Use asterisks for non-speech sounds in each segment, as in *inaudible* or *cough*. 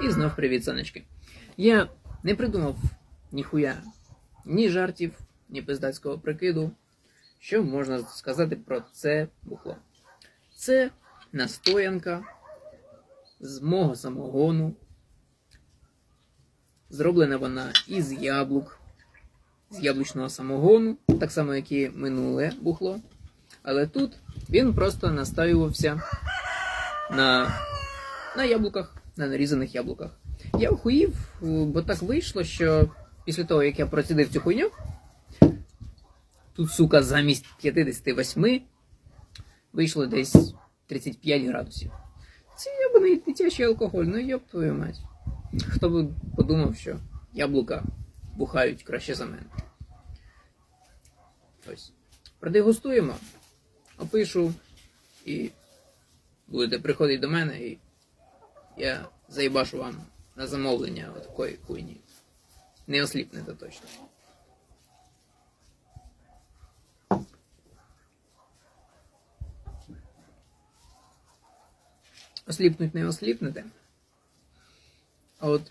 І знов привіт, сонечки. Я не придумав ніхуя ні жартів, ні пиздацького прикиду. Що можна сказати про це бухло? Це настоянка з мого самогону. Зроблена вона із яблук, з яблучного самогону, так само, як і минуле бухло. Але тут він просто настоювався на, на яблуках, на нарізаних яблуках. Я охуїв, бо так вийшло, що після того, як я процідив цю хуйню, тут, сука, замість 58 вийшло десь 35 градусів. Це ябаний дитячий алкоголь, ну йоб твою мать. Хто б подумав, що яблука бухають краще за мене. Ось. Продегустуємо, опишу і будете приходити до мене, і я заїбашу вам на замовлення такої хуйні. Не осліпнете точно. Осліпнуть не осліпнете. А от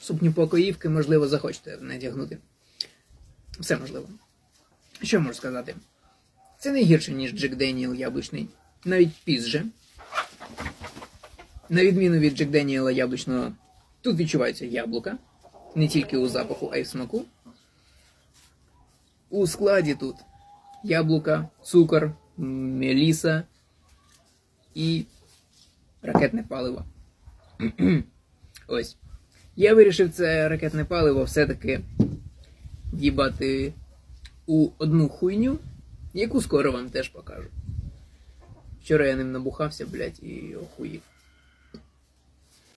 сукню покоївки, можливо, захочете надягнути. Все можливо. Що можу сказати? Це не гірше, ніж Джек Деніел яблучний. Навіть пізже. На відміну від Джек Деніела яблучного, тут відчувається яблука. Не тільки у запаху, а й в смаку. У складі тут яблука, цукор, меліса і ракетне паливо. *clears throat* Ось. Я вирішив це ракетне паливо все-таки в'їбати у одну хуйню, яку скоро вам теж покажу. Вчора я ним набухався, блядь, і охуїв.